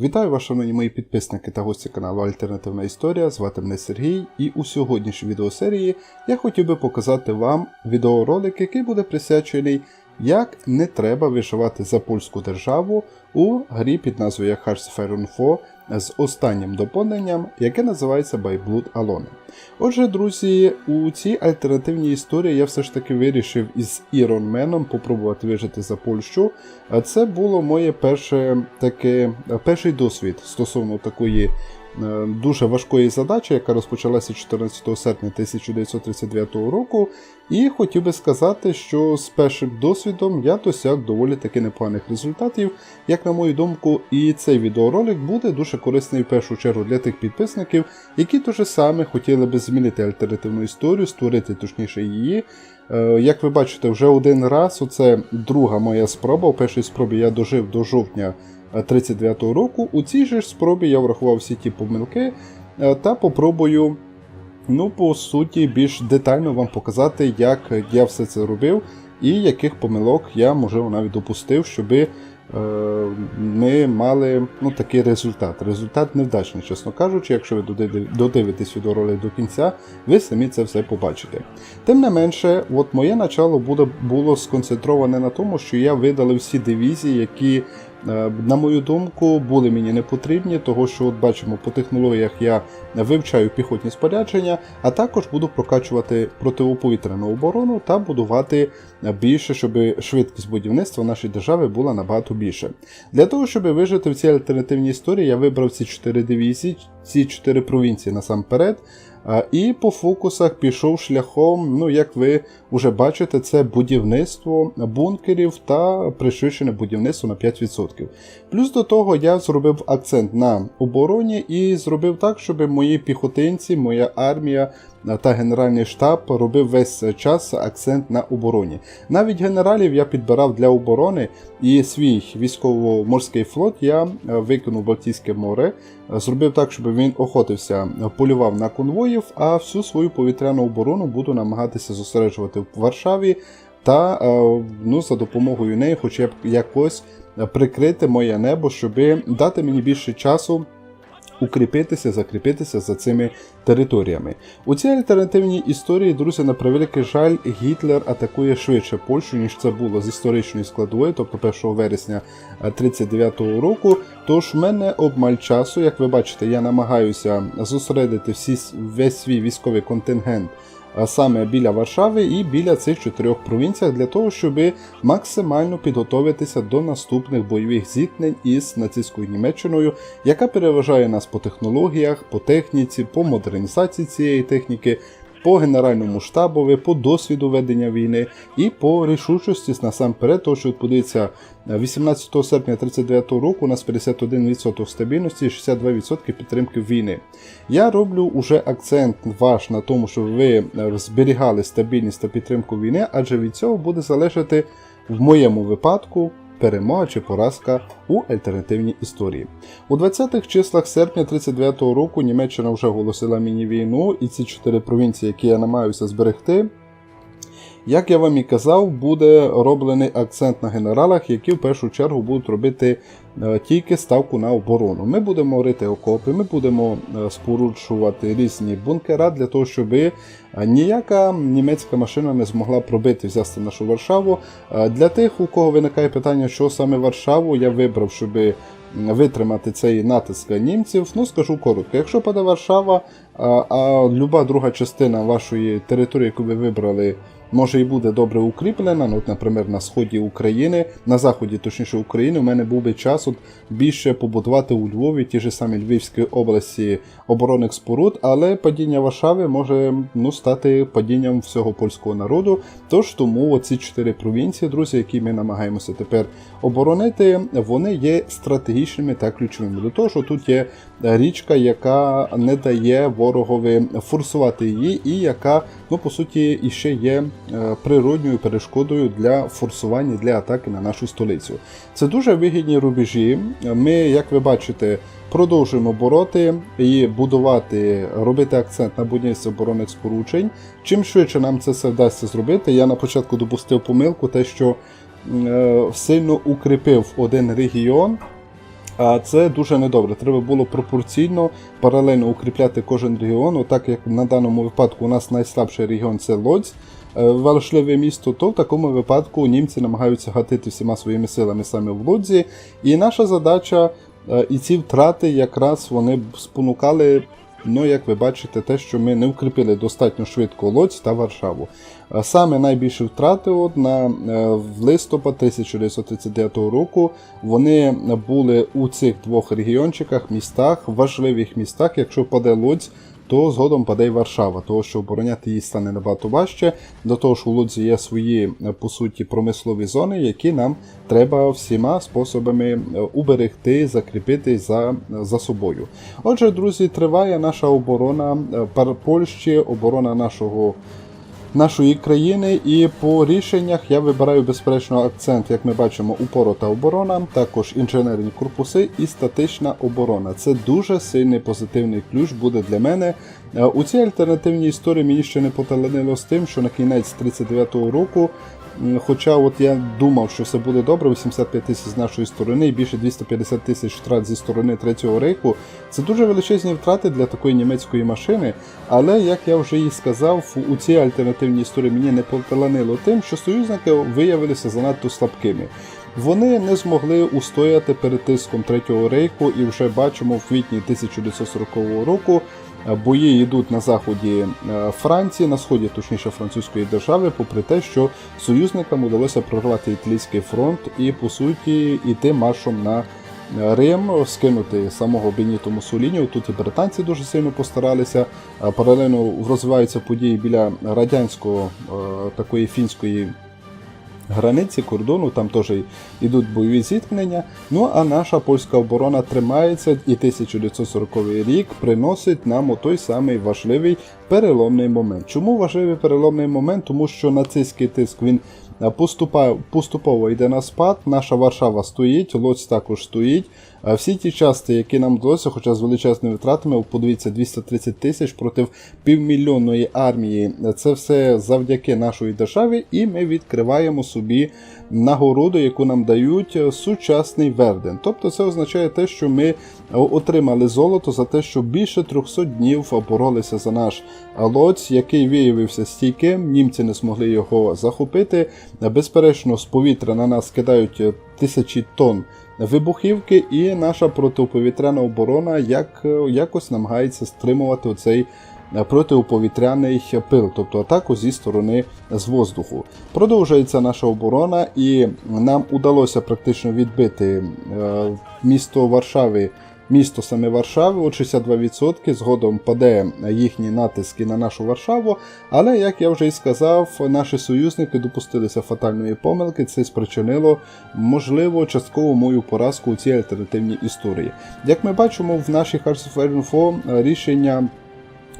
Вітаю вас, шановні мої підписники та гості каналу Альтернативна Історія. Звати мене Сергій, і у сьогоднішній відеосерії я хотів би показати вам відеоролик, який буде присвячений, як не треба виживати за польську державу у грі під назвою 4 з останнім доповненням, яке називається Blood Alone. Отже, друзі, у цій альтернативній історії я все ж таки вирішив із Іронменом попробувати вижити за Польщу. Це було моє перше таке, перший досвід стосовно такої е, дуже важкої задачі, яка розпочалася 14 серпня 1939 року. І хотів би сказати, що з першим досвідом я досяг доволі таки непоганих результатів. Як на мою думку, і цей відеоролик буде дуже корисний в першу чергу для тих підписників, які дуже саме хотіли би змінити альтернативну історію, створити точніше її. Е, Як ви бачите, вже один раз, оце друга моя спроба. У першій спробі я дожив до жовтня 39-го року. У цій же спробі я врахував всі ті помилки е, та попробую, ну, по суті, більш детально вам показати, як я все це робив і яких помилок я, можливо, навіть допустив, щоби е, ми мали ну, такий результат. Результат невдачний, чесно кажучи, якщо ви додив- додивитесь відеоролик до кінця, ви самі це все побачите. Тим не менше, от моє начало буде, було сконцентроване на тому, що я видалив всі дивізії, які, на мою думку, були мені не потрібні, того що от бачимо по технологіях я вивчаю піхотні спорядження, а також буду прокачувати противоповітряну оборону та будувати більше, щоб швидкість будівництва нашої держави була набагато більше. Для того, щоб вижити в цій альтернативній історії, я вибрав ці чотири дивізії, ці чотири провінції насамперед. І по фокусах пішов шляхом, ну як ви вже бачите, це будівництво бункерів та пришвидшене будівництво на 5%. Плюс до того я зробив акцент на обороні і зробив так, щоб мої піхотинці, моя армія та генеральний штаб робив весь час акцент на обороні. Навіть генералів я підбирав для оборони, і свій військово-морський флот я е, викинув Балтійське море, е, зробив так, щоб він охотився, е, полював на конвоїв, а всю свою повітряну оборону буду намагатися зосереджувати в Варшаві та е, ну, за допомогою неї, хоча б якось е, прикрити моє небо, щоб дати мені більше часу укріпитися, закріпитися за цими територіями. У цій альтернативній історії, друзі, на превеликий жаль, Гітлер атакує швидше Польщу, ніж це було з історичної складової, тобто 1 вересня 39-го року. Тож в мене обмаль часу, як ви бачите, я намагаюся зосередити всі, весь свій військовий контингент. А Саме біля Варшави і біля цих чотирьох провінціях для того, щоб максимально підготовитися до наступних бойових зіткнень із нацистською Німеччиною, яка переважає нас по технологіях, по техніці, по модернізації цієї техніки, по генеральному штабові, по досвіду ведення війни і по рішучості насамперед, тому що подивіться, 18 серпня 1939 року у нас 51% стабільності і 62% підтримки війни. Я роблю уже акцент ваш на тому, щоб ви е, зберігали стабільність та підтримку війни, адже від цього буде залежати в моєму випадку перемога чи поразка у альтернативній історії. У 20-х числах серпня 39-го року Німеччина вже оголосила мені війну, і ці чотири провінції, які я намагаюся зберегти. Як я вам і казав, буде роблений акцент на генералах, які в першу чергу будуть робити е, тільки ставку на оборону. Ми будемо рити окопи, ми будемо е, споруджувати різні бункера для того, щоб е, ніяка німецька машина не змогла пробити взяти нашу Варшаву. Для тих, у кого виникає питання, що саме Варшаву, я вибрав, щоб витримати цей натиск німців. Ну, скажу коротко, якщо паде Варшава, а люба друга частина вашої території, яку ви вибрали, може і буде добре укріплена. Ну, от, наприклад, на сході України, на заході, точніше України, у мене був би час от більше побудувати у Львові, ті ж самі Львівській області оборонних споруд, але падіння Варшави може ну, стати падінням всього польського народу. Тож тому оці чотири провінції, друзі, які ми намагаємося тепер оборонити, вони є стратегічними та ключовими. До того, що тут є річка, яка не дає ворогові форсувати її, і яка, ну по суті, іще є природньою перешкодою для форсування для атаки на нашу столицю. Це дуже вигідні рубежі. Ми, як ви бачите, продовжуємо бороти і будувати, робити акцент на будівництво оборонних споруджень. Чим швидше нам це все вдасться зробити, я на початку допустив помилку, те, що е, сильно укріпив один регіон. А це дуже недобре. Треба було пропорційно паралельно укріпляти кожен регіон. Так як на даному випадку у нас найслабший регіон це Лодзь, е, важливе місто, то в такому випадку німці намагаються гатити всіма своїми силами саме в Лодзі. І наша задача е, і ці втрати якраз вони спонукали. Ну, як ви бачите, те, що ми не укріпили достатньо швидко Лодзь та Варшаву. Е, Саме найбільші втрати от на в листопад 1939 року вони були у цих двох регіончиках, містах, важливих містах. Якщо паде Лодзь, то згодом паде й Варшава, того що обороняти її стане набагато важче. До того ж у Лудзі є свої е, по суті промислові зони, які нам треба всіма способами е, уберегти, закріпити за, за собою. Отже, друзі, триває наша оборона е, Польщі, оборона нашого нашої країни, і по рішеннях я вибираю безперечно акцент, як ми бачимо, упорота оборона, також інженерні корпуси і статична оборона. Це дуже сильний позитивний ключ буде для мене. Е, У цій альтернативній історії мені ще не поталанило з тим, що на кінець 39-го року. Хоча от я думав, що все буде добре, 85 тисяч з нашої сторони і більше 250 тисяч втрат зі сторони Третього рейху. Це дуже величезні втрати для такої німецької машини. Але як я вже і сказав, у цій альтернативній історії мені не поталанило тим, що союзники виявилися занадто слабкими. Вони не змогли устояти перед тиском Третього рейху, і вже бачимо в квітні 1940 року. Е, Бої йдуть на заході е, Франції, на сході, точніше французької держави, попри те, що союзникам удалося прорвати італійський фронт і по суті йти маршом на е, Рим, скинути самого Беніто Муссоліні. Тут і британці дуже сильно постаралися. Паралельно розвиваються події біля радянського такої фінської границі кордону, там теж йдуть бойові зіткнення. Ну а наша польська оборона тримається, і 1940 рік приносить нам той самий важливий переломний момент. Чому важливий переломний момент? Тому що нацистський тиск він поступає, поступово йде на спад. Наша Варшава стоїть, Лоць також стоїть. А Всі ті части, які нам вдалося, хоча з величезними втратами, подивіться, 230 тисяч проти півмільйонної армії. Це все завдяки нашої державі, і ми відкриваємо собі нагороду, яку нам дають е, сучасний Верден. Тобто це означає те, що ми отримали золото за те, що більше 300 днів боролися за наш лоць, який виявився стійким. Німці не змогли його захопити. Безперечно, з повітря на нас кидають е, тисячі тонн вибухівки, і наша протиповітряна оборона як, якось намагається стримувати оцей е, протиповітряний пил, тобто атаку зі сторони з воздуху. Продовжується наша оборона, і нам удалося практично відбити е, місто Варшави. Місто саме Варшави, от 62%, згодом паде їхні натиски на нашу Варшаву. Але, як я вже і сказав, наші союзники допустилися фатальної помилки. Це спричинило, можливо, частково мою поразку у цій альтернативній історії. Як ми бачимо, в нашій 4 рішення.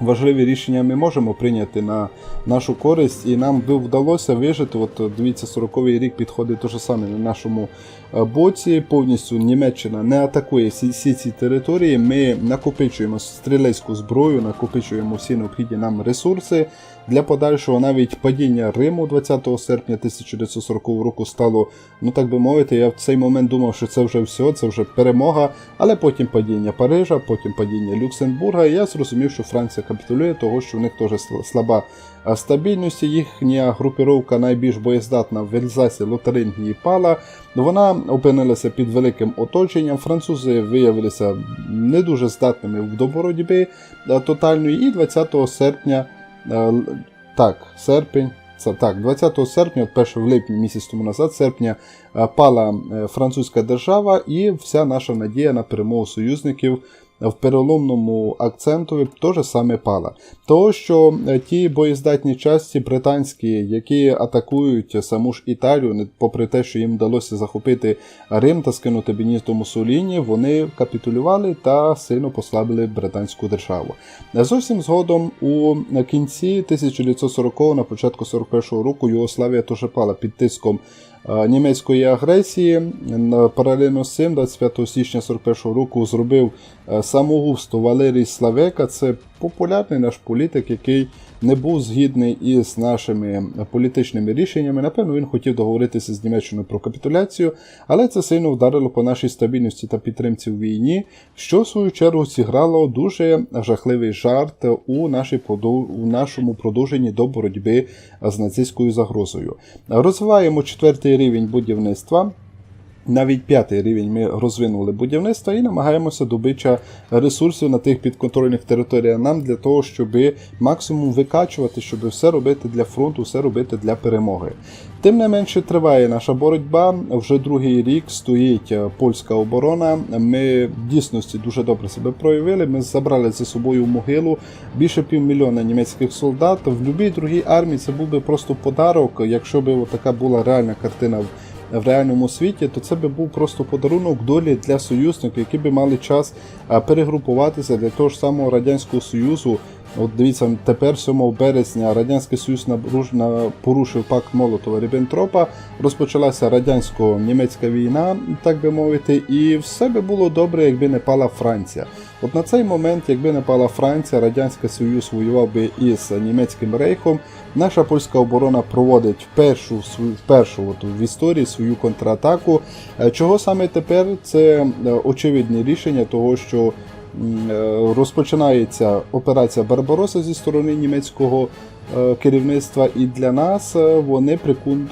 Важливі рішення ми можемо прийняти на нашу користь, і нам вдалося вижити. От дивіться, 40-й рік підходить те ж саме на нашому боці. Повністю Німеччина не атакує всі, всі ці території. Ми накопичуємо стрілецьку зброю, накопичуємо всі необхідні нам ресурси. Для подальшого навіть падіння Риму 20 серпня 1940 року стало, ну так би мовити, я в цей момент думав, що це вже все, це вже перемога, але потім падіння Парижа, потім падіння Люксембурга, і я зрозумів, що Франція капітулює, того що в них теж слаба а, стабільність. Їхня групіровка найбільш боєздатна в Ельзасі, Лотарингії пала. Вона опинилася під великим оточенням. Французи виявилися не дуже здатними до боротьби тотальної, і 20 серпня. Е, Так, серпень. Це так, 20 серпня, перше в липні місяць тому назад, серпня, е, пала е, французька держава, і вся наша надія на перемогу союзників в переломному акцентові теж саме пала. Того, що е, ті боєздатні часті британські, які атакують саму ж Італію, попри те, що їм вдалося захопити Рим та скинути Беніто Муссоліні, вони капітулювали та сильно послабили британську державу. Зовсім згодом у кінці 1940-го, на початку 41-го року Югославія теж пала під тиском е, німецької агресії. Паралельно з цим, 25 січня 41-го року, зробив е, самогубство Валерій Славека. Це популярний наш політик, який не був згідний із нашими політичними рішеннями. Напевно, він хотів договоритися з Німеччиною про капітуляцію, але це сильно вдарило по нашій стабільності та підтримці в війні, що в свою чергу зіграло дуже жахливий жарт у, нашій у нашому продовженні до боротьби з нацистською загрозою. Розвиваємо четвертий рівень будівництва. Навіть п'ятий рівень ми розвинули будівництво і намагаємося добича ресурсів на тих підконтрольних територіях нам для того, щоб максимум викачувати, щоб все робити для фронту, все робити для перемоги. Тим не менше триває наша боротьба. Вже другий рік стоїть е, польська оборона. Ми в дійсності дуже добре себе проявили. Ми забрали за собою могилу більше півмільйона німецьких солдат. В будь-якій другій армії це був би просто подарок, якщо б така була реальна картина в реальному світі, то це би був просто подарунок долі для союзників, які би мали час перегрупуватися для того ж самого радянського союзу. От дивіться, тепер 7 березня радянський союз порушив пакт Молотова Ріббентропа, розпочалася радянсько-німецька війна, так би мовити, і все би було добре, якби не пала Франція. От на цей момент, якби не пала Франція, радянський союз воював би із німецьким рейхом. Наша польська оборона проводить першу першу от, в історії свою контратаку. Е, Чого саме тепер? Це е, очевидне рішення того, що розпочинається операція Барбароса зі сторони німецького е, керівництва, і для нас е, вони прикун...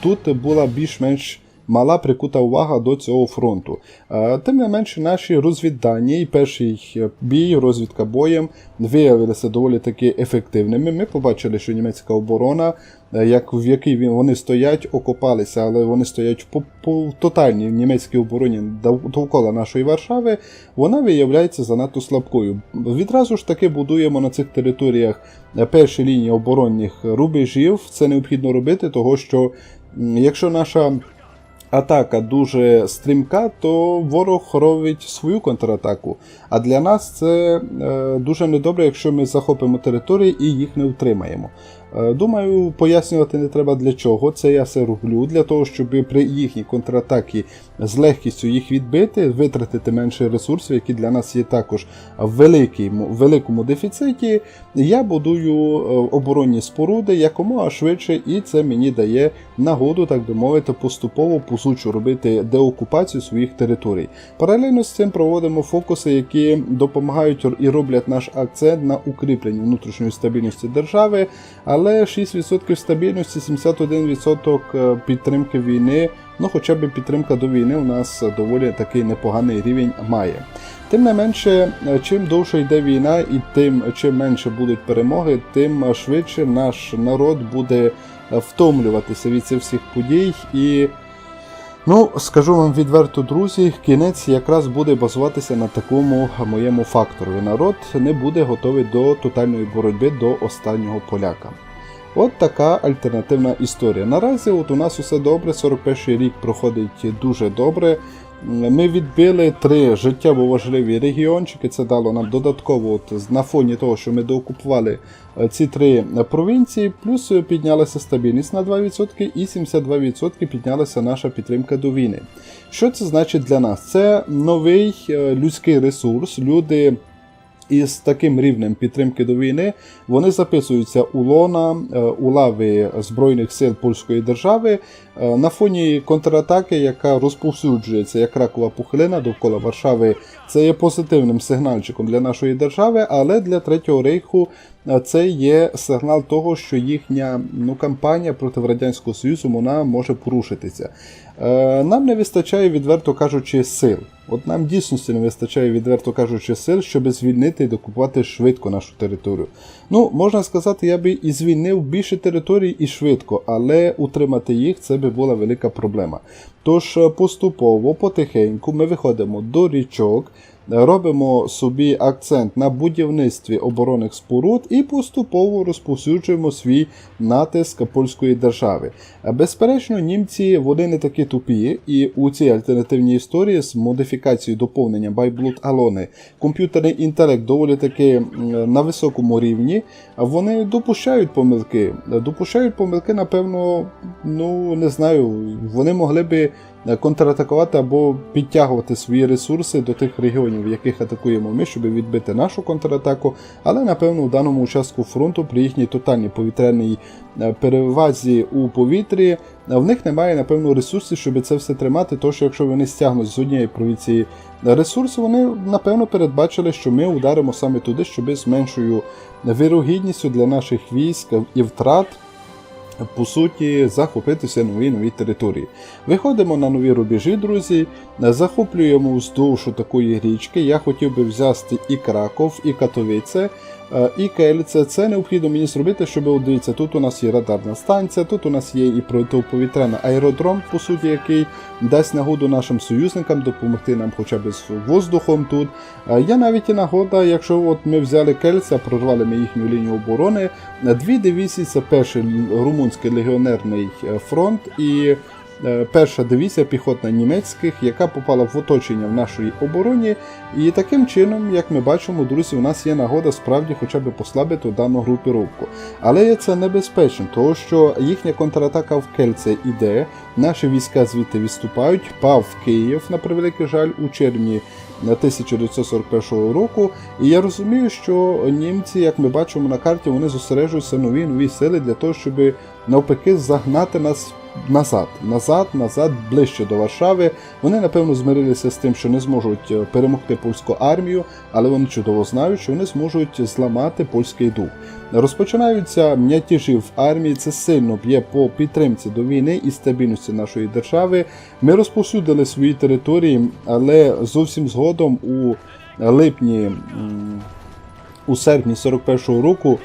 тут була більш-менш мала прикута увага до цього фронту. Е, Тим не менше, наші розвіддані і перший е, бій, розвідка боєм виявилися доволі таки ефективними. Ми побачили, що німецька оборона, е, як в якій вони стоять, окопалися, але вони стоять по, по тотальній німецькій обороні довкола нашої Варшави, вона виявляється занадто слабкою. Відразу ж таки будуємо на цих територіях перші лінії оборонних рубежів. Це необхідно робити, того що якщо наша атака дуже стрімка, то ворог робить свою контратаку. А для нас це е, дуже недобре, якщо ми захопимо території і їх не втримаємо. Е, Думаю, пояснювати не треба для чого. Це я все роблю для того, щоб при їхній контратакі з легкістю їх відбити, витратити менше ресурсів, які для нас є також в великому, дефіциті. Я будую е, оборонні споруди якомога швидше, і це мені дає нагоду, так би мовити, поступово по сучу робити деокупацію своїх територій. Паралельно з цим проводимо фокуси, які допомагають і роблять наш акцент на укріпленні внутрішньої стабільності держави, але 6% стабільності, 71% е, підтримки війни. Ну, хоча б підтримка до війни у нас доволі такий непоганий рівень має. Тим не менше, е, чим довше йде війна, і тим чим менше будуть перемоги, тим швидше наш народ буде е, втомлюватися від цих всіх подій. І ну, скажу вам відверто, друзі, кінець якраз буде базуватися на такому моєму фактору. Народ не буде готовий до тотальної боротьби до останнього поляка. От така альтернативна історія. Наразі от у нас усе добре, 41 рік проходить дуже добре. Ми відбили три життєво важливі регіончики. Це дало нам додатково, от, на фоні того, що ми доокупували е, ці три провінції, плюс е, піднялася стабільність на 2% і 72% піднялася наша підтримка до війни. Що це значить для нас? Це новий е, людський ресурс. Люди із таким рівнем підтримки до війни вони записуються у лона, е, у лави Збройних сил польської держави е, на фоні контратаки, яка розповсюджується як ракова пухлина довкола Варшави. Це є позитивним сигнальчиком для нашої держави, але для Третього рейху е, це є сигнал того, що їхня ну, кампанія проти Радянського Союзу вона може порушитися. Е, Нам не вистачає, відверто кажучи, сил. От нам дійсності не вистачає, відверто кажучи, сил, щоб звільнити і докупувати швидко нашу територію. Ну, можна сказати, я би і звільнив більше територій і швидко, але утримати їх це би була велика проблема. Тож е, поступово, потихеньку ми виходимо до річок, робимо собі акцент на будівництві оборонних споруд і поступово розповсюджуємо свій натиск польської держави. Безперечно, німці вони не такі тупі, і у цій альтернативній історії з модифікацією доповнення Байблут Алони комп'ютерний інтелект доволі таки на високому рівні. Вони допущають помилки. Допущають помилки, напевно, ну не знаю, вони могли би контратакувати або підтягувати свої ресурси до тих регіонів, в яких атакуємо ми, щоб відбити нашу контратаку. Але напевно у даному участку фронту при їхній тотальній повітряній е, перевазі у повітрі е, в них немає напевно ресурсів, щоб це все тримати. Тож, якщо вони стягнуть з однієї провінції ресурси, вони напевно передбачили, що ми ударимо саме туди, щоб з меншою вірогідністю для наших військ і втрат. По суті, захопитися нові нові території. Виходимо на нові рубежі, друзі, захоплюємо вздовж такої річки. Я хотів би взяти і Краков, і Катовіце, е, і Кельце. Це необхідно мені зробити, щоб от дивіться, тут у нас є радарна станція, тут у нас є і протиповітряний аеродром, по суті, який дасть нагоду нашим союзникам допомогти нам хоча б з воздухом тут. Е, Є навіть і нагода, якщо от ми взяли Кельце, прорвали ми їхню лінію оборони. е, Дві дивізії це перший румунський легіонерний е, фронт і е, перша дивізія піхотна німецьких, яка попала в оточення в нашій обороні. І таким чином, як ми бачимо, друзі, у нас є нагода справді хоча б послабити дану групіровку. Але це небезпечно, тому що їхня контратака в Кельце іде, наші війська звідти відступають, пав Київ, на превеликий жаль, у червні 1941 року. І я розумію, що німці, як ми бачимо на карті, вони зосереджуються нові нові сили для того, щоб навпаки загнати нас назад, назад, назад, ближче до Варшави. Вони напевно змирилися з тим, що не зможуть е, перемогти польську армію, але вони чудово знають, що вони зможуть зламати польський дух. Розпочинаються м'ятежі в армії. Це сильно б'є по підтримці до війни і стабільності нашої держави. Ми розповсюдили свої території, але зовсім згодом у липні. у серпні 41-го року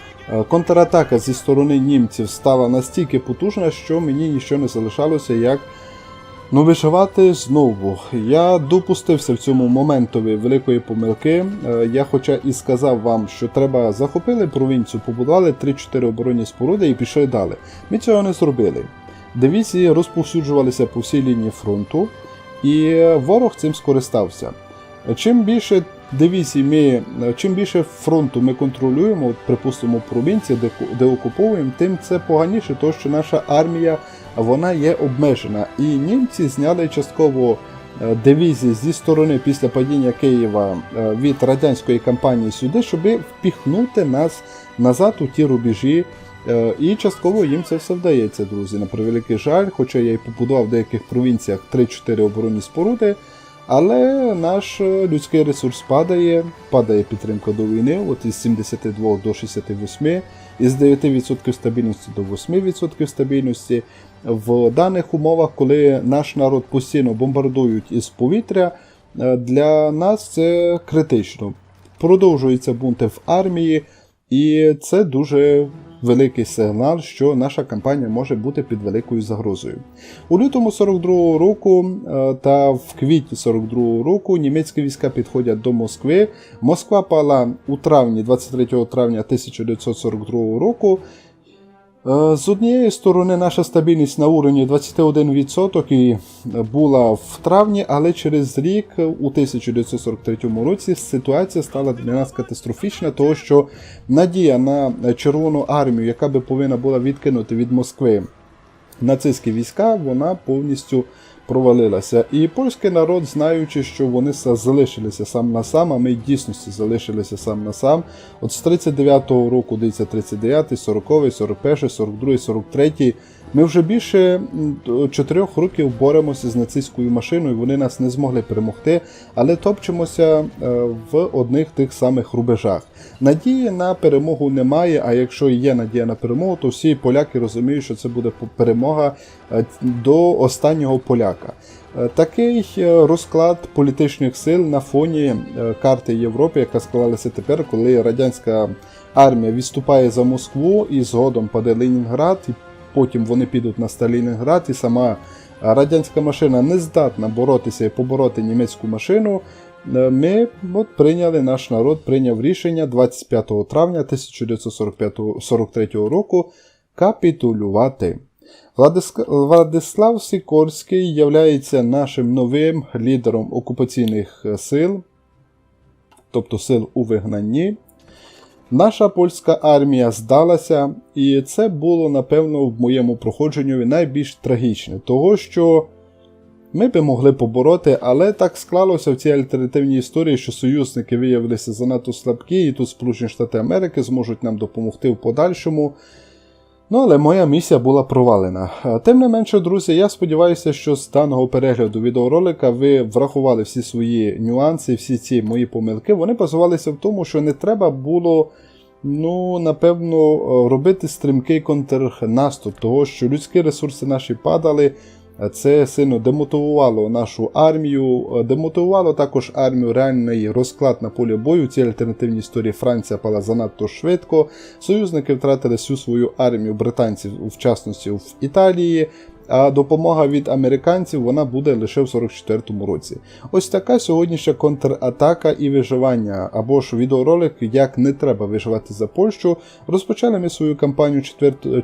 контратака зі сторони німців стала настільки потужна, що мені нічого не залишалося, як ну, виживати знову. Я допустився в цьому моментові великої помилки. Е, Я, хоча і сказав вам, що треба захопили провінцію, побудували 3-4 оборонні споруди і пішли далі. Ми цього не зробили. Дивізії розповсюджувалися по всій лінії фронту, і ворог цим скористався. Чим більше дивізій ми, чим більше фронту ми контролюємо, от, припустимо, провінції, де, де окуповуємо, тим це поганіше, тому що наша армія вона є обмежена. І німці зняли частково е, дивізії зі сторони після падіння Києва е, від радянської кампанії сюди, щоб впіхнути нас назад у ті рубежі. Е, І частково їм це все вдається, друзі. На превеликий жаль, хоча я і побудував в деяких провінціях 3-4 оборонні споруди. Але наш е, людський ресурс падає, падає підтримка до війни, от із 72 до 68, із 9% стабільності до 8% стабільності. В даних умовах, коли наш народ постійно бомбардують із повітря, е, для нас це критично. Продовжуються бунти в армії, і це дуже великий сигнал, що наша кампанія може бути під великою загрозою. У лютому 42-го року е, та в квітні 42-го року німецькі війська підходять до Москви. Москва пала у травні, 23 травня 1942 року. Е, З однієї сторони, наша стабільність на уровні 21% і була в травні, але через рік, у 1943 році, ситуація стала для нас катастрофічна, тому що надія на Червону армію, яка би повинна була відкинути від Москви нацистські війська, вона повністю провалилася. І польський народ, знаючи, що вони залишилися сам на сам, а ми в дійсності залишилися сам на сам. От з 39-го року, дивіться, 39-й, 40-й, 41-й, 42-й, 43-й. Ми вже більше чотирьох років боремося з нацистською машиною, вони нас не змогли перемогти, але топчемося е, в одних тих самих рубежах. Надії на перемогу немає, а якщо є надія на перемогу, то всі поляки розуміють, що це буде перемога е, до останнього поляка. Е, Такий е, розклад політичних сил на фоні е, карти Європи, яка склалася тепер, коли радянська армія відступає за Москву і згодом паде Ленінград, і потім вони підуть на Сталінград, і сама радянська машина не здатна боротися і побороти німецьку машину. Ми от, прийняли, наш народ прийняв рішення 25 травня 1943 року капітулювати. Владислав Сікорський являється нашим новим лідером окупаційних е, сил, тобто сил у вигнанні. Наша польська армія здалася, і це було, напевно, в моєму проходженню найбільш трагічне, того що ми би могли побороти, але так склалося в цій альтернативній історії, що союзники виявилися занадто слабкі, і тут Сполучені Штати Америки зможуть нам допомогти в подальшому. Ну, але моя місія була провалена. Е, Тим не менше, друзі, я сподіваюся, що з даного перегляду відеоролика ви врахували всі свої нюанси, всі ці мої помилки. Вони базувалися в тому, що не треба було, ну, напевно, е, робити стрімкий контрнаступ, того, що людські ресурси наші падали. Е, Це сильно демотивувало нашу армію, е, демотивувало також армію реальний розклад на полі бою. Ці альтернативні історії Франція пала занадто швидко. Союзники втратили всю свою армію британців, в частності в Італії. А допомога від американців вона буде лише в 44-му році. Ось така сьогоднішня контратака і виживання, або ж відеоролик, як не треба виживати за Польщу. Розпочали ми свою кампанію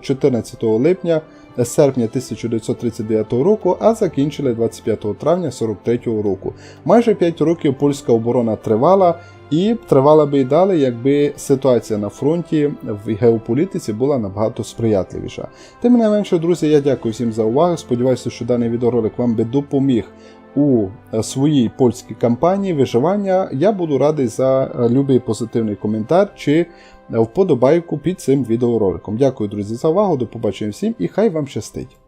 14 липня серпня 1939 року, а закінчили 25 травня 43 року. Майже 5 років польська оборона тривала. І тривала би й далі, якби ситуація на фронті в геополітиці була набагато сприятливіша. Тим не менше, друзі, я дякую всім за увагу. Сподіваюся, що даний відеоролик вам би допоміг у е, своїй польській кампанії виживання. Я буду радий за е, любий позитивний коментар чи е, вподобайку під цим відеороликом. Дякую, друзі, за увагу. До побачення всім і хай вам щастить!